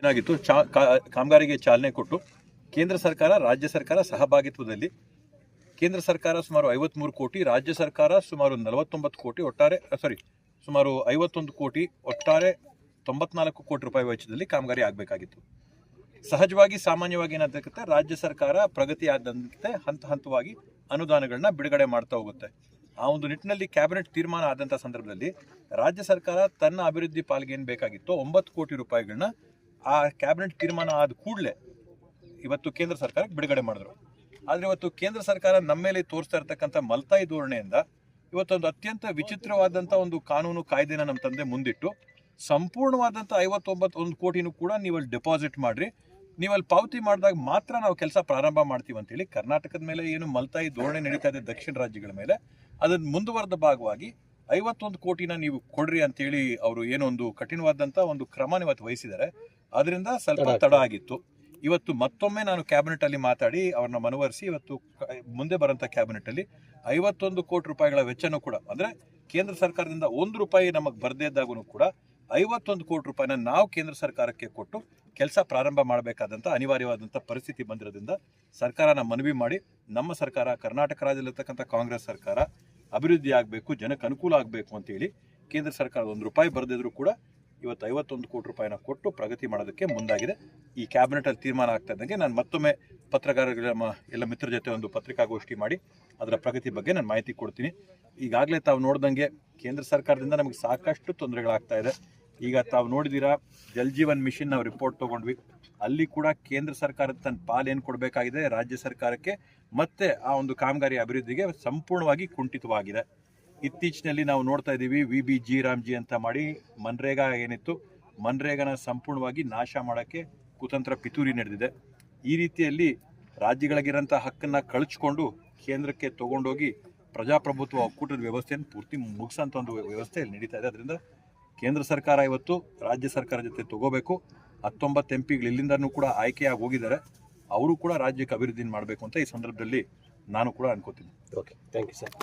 ಏನಾಗಿತ್ತು? ಚಾ ಕಾಮಗಾರಿಗೆ ಚಾಲನೆ ಕೊಟ್ಟು ಕೇಂದ್ರ ಸರ್ಕಾರ, ರಾಜ್ಯ ಸರ್ಕಾರ ಸಹಭಾಗಿತ್ವದಲ್ಲಿ ಕೇಂದ್ರ ಸರ್ಕಾರ ಸುಮಾರು ಐವತ್ಮೂರು ಕೋಟಿ, ರಾಜ್ಯ ಸರ್ಕಾರ ಸುಮಾರು ನಲವತ್ತೊಂಬತ್ತು ಕೋಟಿ ಒಟ್ಟಾರೆ ಸಾರಿ ಸುಮಾರು ಐವತ್ತೊಂದು ಕೋಟಿ ಒಟ್ಟಾರೆ ತೊಂಬತ್ನಾಲ್ಕು ಕೋಟಿ ರೂಪಾಯಿ ವೆಚ್ಚದಲ್ಲಿ ಕಾಮಗಾರಿ ಆಗಬೇಕಾಗಿತ್ತು. ಸಹಜವಾಗಿ, ಸಾಮಾನ್ಯವಾಗಿ ಏನಾಗುತ್ತೆ ರಾಜ್ಯ ಸರ್ಕಾರ ಪ್ರಗತಿ ಆದಂತೆ ಹಂತ ಹಂತವಾಗಿ ಅನುದಾನಗಳನ್ನ ಬಿಡುಗಡೆ ಮಾಡ್ತಾ ಹೋಗುತ್ತೆ. ಆ ಒಂದು ನಿಟ್ಟಿನಲ್ಲಿ ಕ್ಯಾಬಿನೆಟ್ ತೀರ್ಮಾನ ಆದಂಥ ಸಂದರ್ಭದಲ್ಲಿ ರಾಜ್ಯ ಸರ್ಕಾರ ತನ್ನ ಅಭಿವೃದ್ಧಿ ಪಾಲ್ಗೆ ಏನು ಬೇಕಾಗಿತ್ತು. ಒಂಬತ್ತು ಕೋಟಿ ರೂಪಾಯಿಗಳನ್ನ ಆ ಕ್ಯಾಬಿನೆಟ್ ತೀರ್ಮಾನ ಆದ ಕೂಡಲೇ ಇವತ್ತು ಕೇಂದ್ರ ಸರ್ಕಾರಕ್ಕೆ ಬಿಡುಗಡೆ ಮಾಡಿದ್ರು. ಆದರೆ ಇವತ್ತು ಕೇಂದ್ರ ಸರ್ಕಾರ ನಮ್ಮ ಮೇಲೆ ತೋರಿಸ್ತಾ ಇರ್ತಕ್ಕಂಥ ಮಲ್ತಾಯಿ ಧೋರಣೆಯಿಂದ ಇವತ್ತೊಂದು ಅತ್ಯಂತ ವಿಚಿತ್ರವಾದಂಥ ಒಂದು ಕಾನೂನು ಕಾಯ್ದೆನ ನಮ್ಮ ತಂದೆ ಮುಂದಿಟ್ಟು ಸಂಪೂರ್ಣವಾದಂಥ ಐವತ್ತೊಂಬತ್ತು ಒಂದು ಕೋಟಿನೂ ಕೂಡ ನೀವು ಅಲ್ಲಿ ಡೆಪಾಸಿಟ್ ಮಾಡ್ರಿ. ನೀವು ಅಲ್ಲಿ ಪಾವತಿ ಮಾಡಿದಾಗ ಮಾತ್ರ ನಾವು ಕೆಲಸ ಪ್ರಾರಂಭ ಮಾಡ್ತೀವಿ ಅಂತೇಳಿ ಕರ್ನಾಟಕದ ಮೇಲೆ ಏನು ಮಲ್ತಾಯಿ ಧೋರಣೆ ನಡೀತಾ ಇದೆ ದಕ್ಷಿಣ ರಾಜ್ಯಗಳ ಮೇಲೆ, ಅದನ್ನ ಮುಂದುವರೆದ ಭಾಗವಾಗಿ ಐವತ್ತೊಂದು ಕೋಟಿನ ನೀವು ಕೊಡ್ರಿ ಅಂತೇಳಿ ಅವರು ಏನೊಂದು ಕಠಿಣವಾದಂಥ ಒಂದು ಕ್ರಮ ಇವತ್ತು ವಹಿಸಿದ್ದಾರೆ. ಅದರಿಂದ ಸ್ವಲ್ಪ ತಡ ಆಗಿತ್ತು. ಇವತ್ತು ಮತ್ತೊಮ್ಮೆ ನಾನು ಕ್ಯಾಬಿನೆಟ್ ಅಲ್ಲಿ ಮಾತಾಡಿ ಅವ್ರನ್ನ ಮನವರಿಸಿ ಇವತ್ತು ಮುಂದೆ ಬರಂತ ಕ್ಯಾಬಿನೆಟ್ ಅಲ್ಲಿ ಐವತ್ತೊಂದು ಕೋಟಿ ರೂಪಾಯಿಗಳ ವೆಚ್ಚನೂ ಕೂಡ ಅಂದ್ರೆ ಕೇಂದ್ರ ಸರ್ಕಾರದಿಂದ ಒಂದು ರೂಪಾಯಿ ನಮಗೆ ಬರದೇ ಇದ್ದಾಗೂ ಕೂಡ ಐವತ್ತೊಂದು ಕೋಟಿ ರೂಪಾಯಿನ ನಾವು ಕೇಂದ್ರ ಸರ್ಕಾರಕ್ಕೆ ಕೊಟ್ಟು ಕೆಲಸ ಪ್ರಾರಂಭ ಮಾಡಬೇಕಾದಂಥ ಅನಿವಾರ್ಯವಾದಂಥ ಪರಿಸ್ಥಿತಿ ಬಂದಿರೋದ್ರಿಂದ ಸರ್ಕಾರನ ಮನವಿ ಮಾಡಿ ನಮ್ಮ ಸರ್ಕಾರ ಕರ್ನಾಟಕ ರಾಜ್ಯದಲ್ಲಿರ್ತಕ್ಕಂಥ ಕಾಂಗ್ರೆಸ್ ಸರ್ಕಾರ ಅಭಿವೃದ್ಧಿ ಆಗಬೇಕು ಜನಕ್ಕೆ ಅನುಕೂಲ ಆಗಬೇಕು ಅಂತೇಳಿ ಕೇಂದ್ರ ಸರ್ಕಾರ ಒಂದು ರೂಪಾಯಿ ಬರೆದಿದ್ರು ಕೂಡ ಇವತ್ತು ಐವತ್ತೊಂದು ಕೋಟಿ ರೂಪಾಯಿನ ಕೊಟ್ಟು ಪ್ರಗತಿ ಮಾಡೋದಕ್ಕೆ ಮುಂದಾಗಿದೆ. ಈ ಕ್ಯಾಬಿನೆಟಲ್ಲಿ ತೀರ್ಮಾನ ಆಗ್ತಾ ಇದ್ದಂಗೆ ನಾನು ಮತ್ತೊಮ್ಮೆ ಪತ್ರಕಾರರ ಎಲ್ಲ ಮಿತ್ರ ಜೊತೆ ಒಂದು ಪತ್ರಿಕಾಗೋಷ್ಠಿ ಮಾಡಿ ಅದರ ಪ್ರಗತಿ ಬಗ್ಗೆ ನಾನು ಮಾಹಿತಿ ಕೊಡ್ತೀನಿ. ಈಗಾಗಲೇ ತಾವು ನೋಡ್ದಂಗೆ ಕೇಂದ್ರ ಸರ್ಕಾರದಿಂದ ನಮಗೆ ಸಾಕಷ್ಟು ತೊಂದರೆಗಳಾಗ್ತಾ ಇದೆ. ಈಗ ತಾವು ನೋಡಿದಿರಾ ಜಲ್ ಜೀವನ್ ಮಿಷನ್ ನಾವು ರಿಪೋರ್ಟ್ ತೊಗೊಂಡ್ವಿ. ಅಲ್ಲಿ ಕೂಡ ಕೇಂದ್ರ ಸರ್ಕಾರದ ತನ್ನ ಪಾಲೇನು ಕೊಡಬೇಕಾಗಿದೆ, ರಾಜ್ಯ ಸರ್ಕಾರಕ್ಕೆ ಮತ್ತೆ ಆ ಒಂದು ಕಾಮಗಾರಿ ಅಭಿವೃದ್ಧಿಗೆ ಸಂಪೂರ್ಣವಾಗಿ ಕುಂಠಿತವಾಗಿದೆ. ಇತ್ತೀಚಿನಲ್ಲಿ ನಾವು ನೋಡ್ತಾ ಇದ್ದೀವಿ ವಿ ಬಿ ಜಿ ರಾಮ್ಜಿ ಅಂತ ಮಾಡಿ ಮನ್ರೇಗಾ ಏನಿತ್ತು, ಮನ್ರೇಗಾನ ಸಂಪೂರ್ಣವಾಗಿ ನಾಶ ಮಾಡೋಕ್ಕೆ ಕುತಂತ್ರ ಪಿತೂರಿ ನಡೆದಿದೆ. ಈ ರೀತಿಯಲ್ಲಿ ರಾಜ್ಯಗಳಿಗಿರೋಂಥ ಹಕ್ಕನ್ನು ಕಳಚ್ಕೊಂಡು ಕೇಂದ್ರಕ್ಕೆ ತಗೊಂಡೋಗಿ ಪ್ರಜಾಪ್ರಭುತ್ವ ಒಕ್ಕೂಟದ ವ್ಯವಸ್ಥೆಯನ್ನು ಪೂರ್ತಿ ಮುಗಿಸೋಂಥ ಒಂದು ವ್ಯವಸ್ಥೆ ನಡೀತಾ ಇದೆ. ಅದರಿಂದ ಕೇಂದ್ರ ಸರ್ಕಾರ ಇವತ್ತು ರಾಜ್ಯ ಸರ್ಕಾರ ಜೊತೆ ತಗೋಬೇಕು. ಹತ್ತೊಂಬತ್ತು ಎಂ ಪಿಗಳು ಇಲ್ಲಿಂದನೂ ಕೂಡ ಆಯ್ಕೆಯಾಗಿ ಹೋಗಿದ್ದಾರೆ. ಅವರು ಕೂಡ ರಾಜ್ಯಕ್ಕೆ ಅಭಿವೃದ್ಧಿ ಮಾಡಬೇಕು ಅಂತ ಈ ಸಂದರ್ಭದಲ್ಲಿ ನಾನು ಕೂಡ ಅನ್ಕೋತೀನಿ. Okay thank you sir